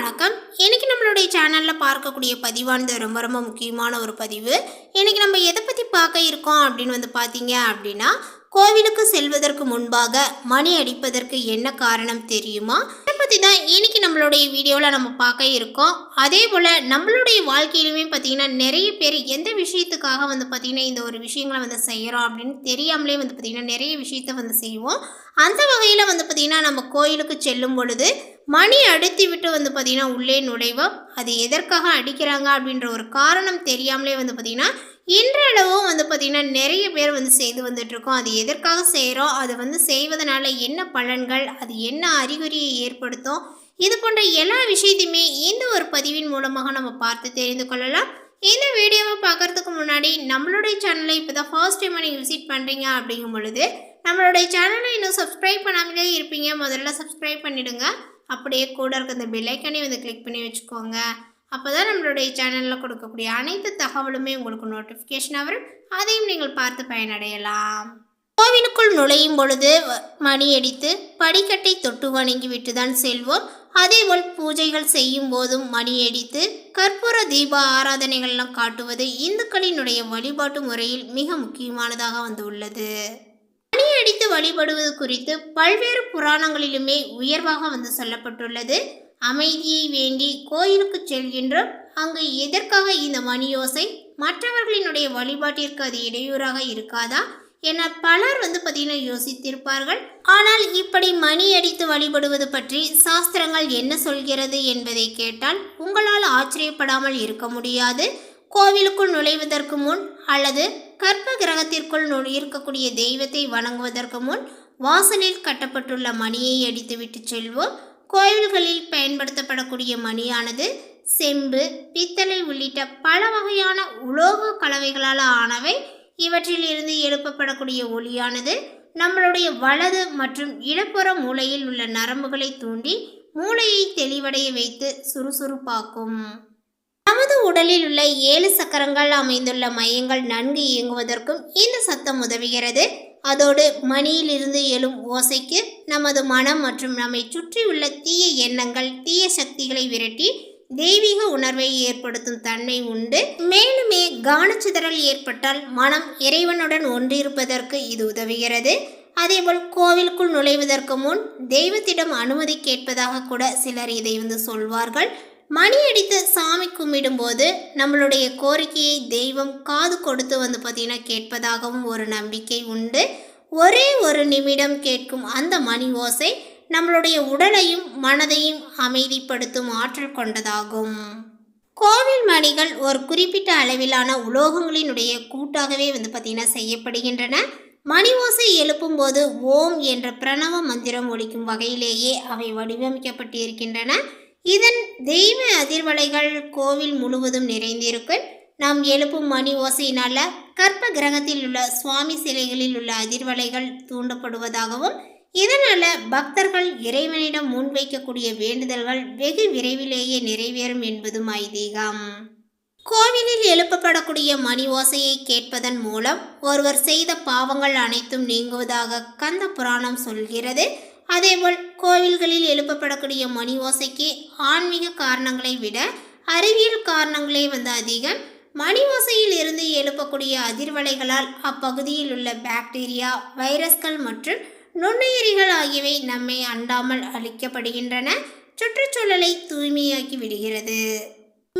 வணக்கம். இன்னைக்கு நம்மளுடைய சேனலில் பார்க்கக்கூடிய பதிவானது ரொம்ப ரொம்ப முக்கியமான ஒரு பதிவு. இன்னைக்கு நம்ம எதை பற்றி பார்க்க இருக்கோம் அப்படின்னு வந்து பார்த்தீங்க அப்படின்னா கோவிலுக்கு செல்வதற்கு முன்பாக மணி அடிப்பதற்கு என்ன காரணம் தெரியுமா? பற்றி தான் இன்னைக்கு நம்மளுடைய வீடியோவில் நம்ம பார்க்க இருக்கோம். அதே போல் நம்மளுடைய வாழ்க்கையிலுமே பார்த்தீங்கன்னா நிறைய பேர் எந்த விஷயத்துக்காக வந்து பார்த்திங்கன்னா இந்த ஒரு விஷயங்களை வந்து செய்கிறோம் அப்படின்னு தெரியாமலே வந்து பார்த்திங்கன்னா நிறைய விஷயத்த வந்து செய்வோம். அந்த வகையில் வந்து பார்த்திங்கன்னா நம்ம கோயிலுக்கு செல்லும் பொழுது மணி அடித்து விட்டு வந்து பார்த்திங்கன்னா உள்ளே நுழைவோம். அது எதற்காக அடிக்கிறாங்க அப்படின்ற ஒரு காரணம் தெரியாமலே வந்து பார்த்திங்கன்னா இன்றளவும் வந்து பார்த்திங்கன்னா நிறைய பேர் வந்து செய்து வந்துட்ருக்கோம் அது எதற்காக செய்கிறோம் அது வந்து செய்வதனால என்ன பலன்கள்? அது என்ன அறிகுறியை ஏற்படுத்தும்? இது போன்ற எல்லா விஷயத்தையுமே இந்த ஒரு பதிவின் மூலமாக நம்ம பார்த்து தெரிந்து கொள்ளலாம். இந்த வீடியோவை பார்க்கறதுக்கு முன்னாடி நம்மளுடைய சேனலை இப்போ தான் ஃபர்ஸ்ட் டைம் நீங்கள் விசிட் பண்ணுறீங்க அப்படிங்கும் பொழுது நம்மளுடைய சேனலை இன்னும் சப்ஸ்கிரைப் பண்ணாமலே இருப்பீங்க. முதல்ல சப்ஸ்கிரைப் பண்ணிவிடுங்க அப்படியே கூட இருக்க இந்த பெல்லைக்கனே வந்து கிளிக் பண்ணி வச்சுக்கோங்க. அப்போ தான் நம்மளுடைய சேனலில் கொடுக்கக்கூடிய அனைத்து தகவலுமே உங்களுக்கு நோட்டிஃபிகேஷனாக வரும். அதையும் நீங்கள் பார்த்து பயனடையலாம். கோவிலுக்குள் நுழையும் பொழுது வ- மணி அடித்து படிக்கட்டை தொட்டு வணங்கி விட்டு தான் செல்வோம். அதேபோல் பூஜைகள் செய்யும் போதும் மணி அடித்து கற்பூர தீப ஆராதனைகள்லாம் காட்டுவது இந்துக்களினுடைய வழிபாட்டு முறையில் மிக முக்கியமானதாக வந்து உள்ளது. மணி அடித்து வழிபடுவது குறித்து பல்வேறு புராணங்களிலுமே உயர்வாக வந்து சொல்லப்பட்டுள்ளது. அமைதியை வேண்டி கோயிலுக்கு செல்கின்றோம். அங்கு எதற்காக இந்த மணியோசை மற்றவர்களினுடைய வழிபாட்டிற்கு அது இடையூறாக இருக்காதா? என பலர் வந்து பார்த்தீங்கன்னா யோசித்திருப்பார்கள். ஆனால் இப்படி மணி அடித்து வழிபடுவது பற்றி சாஸ்திரங்கள் என்ன சொல்கிறது என்பதை கேட்டால் உங்களால் ஆச்சரியப்படாமல் இருக்க முடியாது. கோவிலுக்குள் நுழைவதற்கு முன் அல்லது கற்ப கிரகத்திற்குள் நுழை- இருக்கக்கூடிய தெய்வத்தை வணங்குவதற்கு முன் வாசலில் கட்டப்பட்டுள்ள மணியை அடித்துவிட்டு செல்வோம். கோயில்களில் பயன்படுத்தப்படக்கூடிய மணியானது செம்பு பித்தளை உள்ளிட்ட பல வகையான உலோக கலவைகளால் ஆனவை. இவற்றில் இருந்து எழுப்பப்படக்கூடிய ஒளியானது நம்மளுடைய வலது மற்றும் இடப்புற மூலையில் உள்ள நரம்புகளை தூண்டி மூளையை தெளிவடைய வைத்து சுறுசுறுப்பாக்கும். நமது உடலில் உள்ள ஏழு சக்கரங்கள் அமைந்துள்ள மையங்கள் நன்கு இயங்குவதற்கும் இந்த சத்தம் உதவுகிறது. அதோடு மணியிலிருந்து எழும் ஓசைக்கு நமது மனம் மற்றும் நம்மை சுற்றியுள்ள தீய எண்ணங்கள் தீய சக்திகளை விரட்டி தெய்வீக உணர்வை ஏற்படுத்தும் தன்மை உண்டு. மேலுமே கவனச்சிதறல் ஏற்பட்டால் மனம் இறைவனுடன் ஒன்றிருப்பதற்கு இது உதவுகிறது. அதேபோல் கோவிலுக்குள் நுழைவதற்கு முன் தெய்வத்திடம் அனுமதி கேட்பதாக கூட சிலர் இதை வந்து சொல்வார்கள். மணி அடித்து சாமி கும்பிடும்போது நம்மளுடைய கோரிக்கையை தெய்வம் காது கொடுத்து வந்து பார்த்தீங்கன்னா கேட்பதாகவும் ஒரு நம்பிக்கை உண்டு. ஒரே ஒரு நிமிடம் கேட்கும் அந்த மணி ஓசை நம்மளுடைய உடலையும் மனதையும் அமைதிப்படுத்தும் ஆற்றல் கொண்டதாகும். கோவில் மணிகள் ஒரு குறிப்பிட்ட அளவிலான உலோகங்களினுடைய கூட்டாகவே வந்து பார்த்திங்கன்னா செய்யப்படுகின்றன. மணி ஓசை எழுப்பும்போது ஓம் என்ற பிரணவ மந்திரம் ஒழிக்கும் வகையிலேயே அவை வடிவமைக்கப்பட்டிருக்கின்றன. இதன் தெய்வ அதிர்வலைகள் கோவில் முழுவதும் நிறைந்திருக்கும். நாம் எழுப்பும் மணி ஓசையினால கற்ப கிரகத்தில் உள்ள சுவாமி சிலைகளில் உள்ள அதிர்வலைகள் தூண்டப்படுவதாகவும் இதனால பக்தர்கள் இறைவனிடம் முன்வைக்கக்கூடிய வேண்டுதல்கள் வெகு விரைவிலேயே நிறைவேறும் என்பதும் ஐதீகம். கோவிலில் எழுப்பப்படக்கூடிய மணி ஓசையை கேட்பதன் மூலம் ஒருவர் செய்த பாவங்கள் அனைத்தும் நீங்குவதாக கந்த புராணம் சொல்கிறது. அதேபோல் கோவில்களில் எழுப்பப்படக்கூடிய மணி ஓசைக்கு ஆன்மீக காரணங்களை விட அறிவியல் காரணங்களே வந்து அதிகம். மணி ஓசையில் இருந்து எழுப்பக்கூடிய அதிர்வலைகளால் அப்பகுதியில் உள்ள பாக்டீரியா வைரஸ்கள் மற்றும் நுண்ணுயிரிகள் ஆகியவை நம்மை அண்டாமல் அழிக்கப்படுகின்றன. சுற்றுச்சூழலை தூய்மையாக்கி விடுகிறது.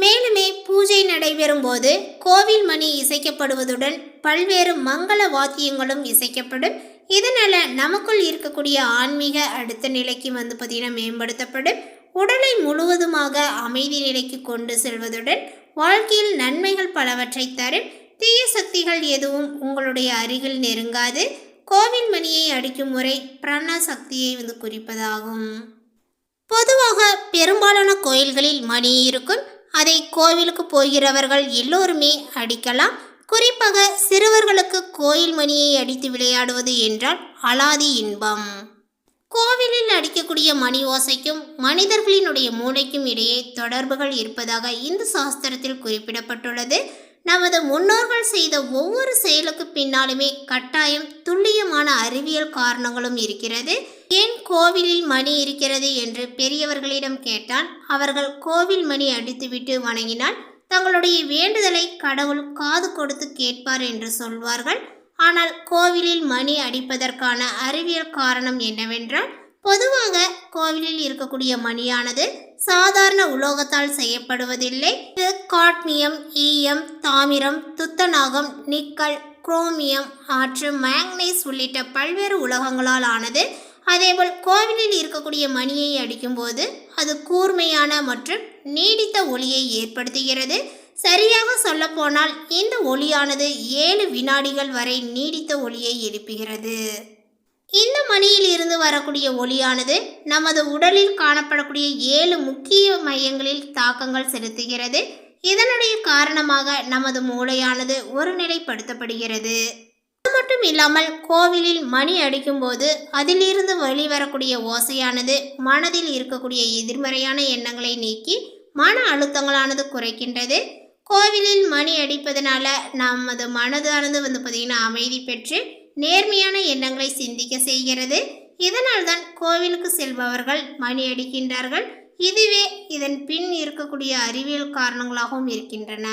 மேலுமே பூஜை நடைபெறும் போது கோவில் மணி இசைக்கப்படுவதுடன் பல்வேறு மங்கள வாத்தியங்களும் இசைக்கப்படும். இதனால நமக்குள் இருக்கக்கூடிய ஆன்மீக அடுத்த நிலைக்கு வந்து பார்த்தீங்கன்னா மேம்படுத்தப்படும். உடலை முழுவதுமாக அமைதி நிலைக்கு கொண்டு செல்வதுடன் வாழ்க்கையில் நன்மைகள் பலவற்றை தரும். தீய சக்திகள் எதுவும் உங்களுடைய அருகில் நெருங்காது. கோவில் மணியை அடிக்கும் முறை பிரண சக்தியை வந்து குறிப்பதாகும். பொதுவாக பெரும்பாலான கோயில்களில் மணி இருக்கும். அதை கோவிலுக்கு போகிறவர்கள் எல்லோருமே அடிக்கலாம். குறிப்பாக சிறுவர்களுக்கு கோயில் மணியை அடித்து விளையாடுவது என்றால் அலாதி இன்பம். கோவிலில் அடிக்கக்கூடிய மணி ஓசைக்கும் மனிதர்களினுடைய மூளைக்கும் இடையே தொடர்புகள் இருப்பதாக இந்து சாஸ்திரத்தில் குறிப்பிடப்பட்டுள்ளது. நமது முன்னோர்கள் செய்த ஒவ்வொரு செயலுக்கு பின்னாலுமே கட்டாயம் துல்லியமான அறிவியல் காரணங்களும் இருக்கிறது. ஏன் கோவிலில் மணி இருக்கிறது என்று பெரியவர்களிடம் கேட்டால் அவர்கள் கோவில் மணி அடித்துவிட்டு வணங்கினால் தங்களுடைய வேண்டுதலை கடவுள் காது கொடுத்து கேட்பார் என்று சொல்வார்கள். ஆனால் கோவிலில் மணி அடிப்பதற்கான அறிவியல் காரணம் என்னவென்றால் பொதுவாக கோவிலில் இருக்கக்கூடிய மணியானது சாதாரண உலோகத்தால் செய்யப்படுவதில்லை. இது காட்மியம் ஈயம் தாமிரம் துத்தநாகம் நிக்கல் குரோமியம் மற்றும் மேங்னைஸ் உள்ளிட்ட பல்வேறு உலோகங்களால் ஆனது. அதேபோல் கோவிலில் இருக்கக்கூடிய மணியை அடிக்கும்போது அது கூர்மையான மற்றும் நீடித்த ஒளியை ஏற்படுத்துகிறது. சரியாக சொல்லப்போனால் இந்த ஒளியானது ஏழு வினாடிகள் வரை நீடித்த ஒளியை எழுப்புகிறது. இந்த மணியில் இருந்து வரக்கூடிய ஒளியானது நமது உடலில் காணப்படக்கூடிய ஏழு முக்கிய மையங்களில் தாக்கங்கள் செலுத்துகிறது. இதனுடைய காரணமாக நமது மூளையானது ஒருநிலைப்படுத்தப்படுகிறது. அது மட்டும் இல்லாமல் கோவிலில் மணி அடிக்கும்போது அதிலிருந்து வெளிவரக்கூடிய ஓசையானது மனதில் இருக்கக்கூடிய எதிர்மறையான எண்ணங்களை நீக்கி மன அழுத்தங்களானது குறைக்கின்றது. கோவிலில் மணி அடிப்பதனால நமது மனதானது வந்து பார்த்திங்கன்னா அமைதி பெற்று நேர்மையான எண்ணங்களை சிந்திக்க செய்கிறது. இதனால் தான் கோவிலுக்கு செல்பவர்கள் மணி அடிக்கின்றார்கள். இதுவே இதன் பின் இருக்கக்கூடிய அறிவியல் காரணங்களாகவும் இருக்கின்றன.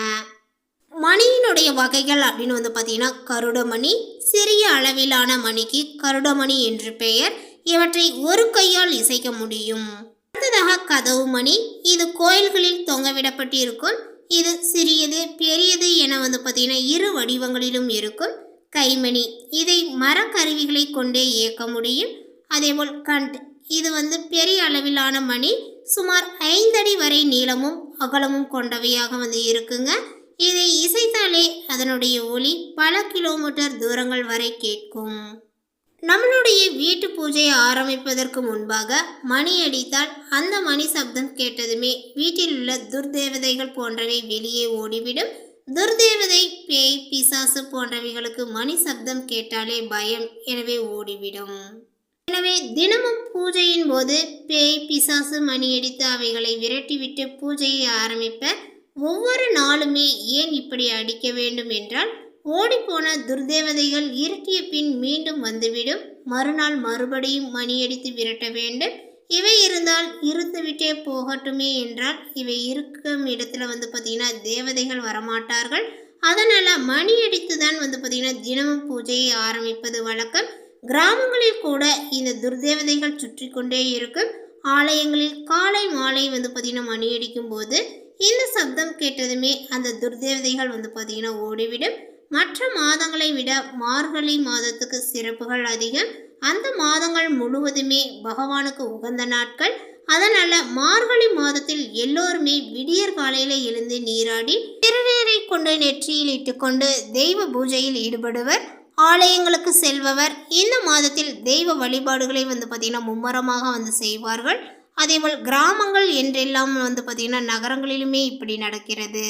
மணியினுடைய வகைகள் அப்படின்னு வந்து பார்த்தீங்கன்னா கருடமணி சிறிய அளவிலான மணிக்கு கருடமணி என்று பெயர். இவற்றை ஒரு கையால் இசைக்க முடியும். அடுத்ததாக கதவு மணி. இது கோயில்களில் தொங்கவிடப்பட்டு இருக்கும் இது சிறியது பெரியது என வந்து பார்த்தீங்கன்னா இரு வடிவங்களிலும் இருக்கும். கைமணி. இதை மரக்கருவிகளை கொண்டே இயக்க முடியும். அதேபோல் கண்ட். இது வந்து பெரிய அளவிலான மணி. சுமார் ஐந்தடி வரை நீளமும் அகலமும் கொண்டவையாக வந்து இருக்குங்க. இதை இசைத்தாலே அதனுடைய ஒளி பல கிலோமீட்டர் தூரங்கள் வரை கேட்கும். நம்மளுடைய வீட்டு பூஜையை ஆரம்பிப்பதற்கு முன்பாக மணி அடித்தால் அந்த மணி சப்தம் கேட்டதுமே வீட்டில் உள்ள துர்தேவதைகள் போன்றவை வெளியே ஓடிவிடும். துர்தேவதை பேய் பிசாசு போன்றவைகளுக்கு மணி சப்தம் கேட்டாலே பயம். எனவே ஓடிவிடும். எனவே தினமும் பூஜையின் போது பேய் பிசாசு மணியடித்து அவைகளை விரட்டிவிட்டு பூஜையை ஆரம்பிப்ப ஒவ்வொரு நாளுமே ஏன் இப்படி அடிக்க வேண்டும் என்றால் ஓடிப்போன துர்தேவதைகள் இருட்டிய பின் மீண்டும் வந்துவிடும். மறுநாள் மறுபடியும் மணியடித்து விரட்ட வேண்டும். இவை இருந்தால் இருந்துவிட்டே போகட்டுமே என்றால் இவை இருக்கும் இடத்துல வந்து பார்த்திங்கன்னா தேவதைகள் வரமாட்டார்கள். அதனால் மணி அடித்து தான் வந்து பார்த்திங்கன்னா தினமும் பூஜையை ஆரம்பிப்பது வழக்கம். கிராமங்களில் கூட இந்த துர்தேவதைகள் சுற்றி கொண்டே இருக்கும். ஆலயங்களில் காலை மாலை வந்து பார்த்திங்கன்னா மணி அடிக்கும் போது இந்த சப்தம் கேட்டதுமே அந்த துர்தேவதைகள் வந்து பார்த்திங்கன்னா ஓடிவிடும். மற்ற மாதங்களை விட மார்கழி மாதத்துக்கு சிறப்புகள் அதிகம். அந்த மாதங்கள் முழுவதுமே பகவானுக்கு உகந்த நாட்கள். அதனால மார்கழி மாதத்தில் எல்லோருமே விடியற் காலையில எழுந்து நீராடி திருநீரை கொண்டு நெற்றியில் இட்டுக்கொண்டு தெய்வ பூஜையில் ஈடுபடுவர். ஆலயங்களுக்கு செல்பவர். இந்த மாதத்தில் தெய்வ வழிபாடுகளை வந்து பார்த்திங்கன்னா மும்மரமாக வந்து செய்வார்கள். அதேபோல் கிராமங்கள் என்றெல்லாம் வந்து பார்த்திங்கன்னா நகரங்களிலுமே இப்படி நடக்கிறது.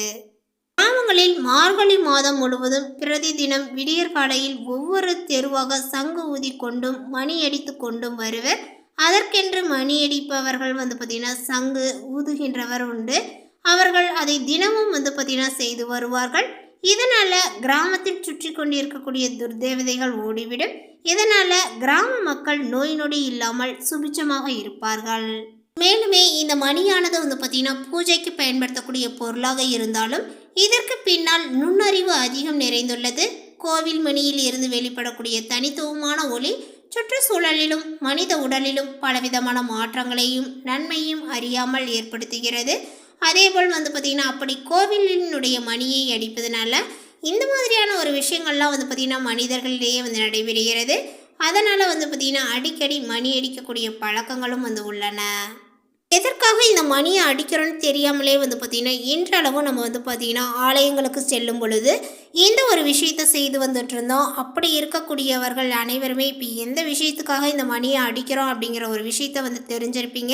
கிராமங்களில் மார்கழி மாதம் முழுவதும் பிரதி தினம் விடியற் காலையில் ஒவ்வொரு தெருவாக சங்கு ஊதி கொண்டும் மணியடித்து கொண்டும் வருவர். அதற்கென்று மணி அடிப்பவர்கள் வந்து பார்த்திங்கன்னா சங்கு ஊதுகின்றவர் உண்டு. அவர்கள் அதை தினமும் வந்து பார்த்தீங்கன்னா செய்து வருவார்கள். இதனால் கிராமத்தில் சுற்றி கொண்டிருக்கக்கூடிய துர்தேவதைகள் ஓடிவிடும். இதனால் கிராம மக்கள் நோய் நொடி இல்லாமல் சுபிச்சமாக இருப்பார்கள். மேலுமே இந்த மணியானது வந்து பார்த்திங்கன்னா பூஜைக்கு பயன்படுத்தக்கூடிய பொருளாக இருந்தாலும் இதற்கு பின்னால் நுண்ணறிவு அதிகம் நிறைந்துள்ளது. கோவில் மணியில் இருந்து வெளிப்படக்கூடிய தனித்துவமான ஒளி சுற்றுச்சூழலிலும் மனித உடலிலும் பலவிதமான மாற்றங்களையும் நன்மையும் அறியாமல் ஏற்படுத்துகிறது. அதேபோல் வந்து பார்த்திங்கன்னா அப்படி கோவிலினுடைய மணியை அடிப்பதனால இந்த மாதிரியான ஒரு விஷயங்கள்லாம் வந்து பார்த்திங்கன்னா மனிதர்களிடையே வந்து நடைபெறுகிறது. அதனால் வந்து பார்த்திங்கன்னா அடிக்கடி மணி அடிக்கக்கூடிய பழக்கங்களும் வந்து உள்ளன. எதற்காக இந்த மணியை அடிக்கிறோன்னு தெரியாமலே வந்து பார்த்திங்கன்னா இன்றளவும் நம்ம வந்து பார்த்திங்கன்னா ஆலயங்களுக்கு செல்லும் பொழுது இந்த ஒரு விஷயத்தை செய்து வந்துட்டு இருந்தோம் அப்படி இருக்கக்கூடியவர்கள் அனைவருமே இப்போ எந்த விஷயத்துக்காக இந்த மணியை அடிக்கிறோம் அப்படிங்கிற ஒரு விஷயத்தை வந்து தெரிஞ்சிருப்பீங்க.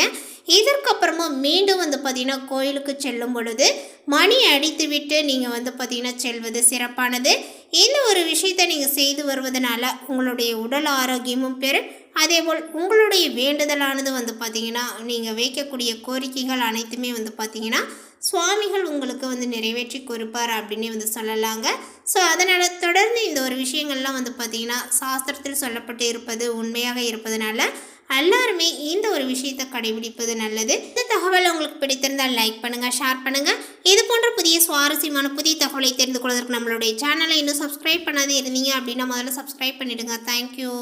இதற்கப்புறமும் மீண்டும் வந்து பார்த்திங்கன்னா கோயிலுக்கு செல்லும் பொழுது மணி அடித்து விட்டு நீங்கள் வந்து பார்த்திங்கன்னா செல்வது சிறப்பானது. இந்த ஒரு விஷயத்தை நீங்கள் செய்து வருவதனால உங்களுடைய உடல் ஆரோக்கியமும் பெறும் அதேபோல் உங்களுடைய வேண்டுதலானது வந்து பார்த்திங்கன்னா நீங்கள் வைக்கக்கூடிய கோரிக்கைகள் அனைத்துமே வந்து பார்த்திங்கன்னா சுவாமிகள் உங்களுக்கு வந்து நிறைவேற்றி கொடுப்பார் அப்படின்னு வந்து சொல்லலாங்க. ஸோ அதனால் தொடர்ந்து இந்த ஒரு விஷயங்கள்லாம் வந்து பார்த்திங்கன்னா சாஸ்திரத்தில் சொல்லப்பட்டு இருப்பது உண்மையாக இருப்பதனால எல்லாருமே இந்த ஒரு விஷயத்தை கடைபிடிப்பது நல்லது. இந்த தகவல் உங்களுக்கு பிடித்திருந்தால் லைக் பண்ணுங்கள் ஷேர் பண்ணுங்கள் இது போன்ற புதிய சுவாரஸ்யமான புதிய தகவலை தெரிந்து கொள்வதற்கு நம்மளுடைய சேனலை இன்னும் சப்ஸ்கிரைப் பண்ணாதே இருந்தீங்க அப்படின்னா முதல்ல சப்ஸ்கிரைப் பண்ணிவிடுங்க தேங்க்யூ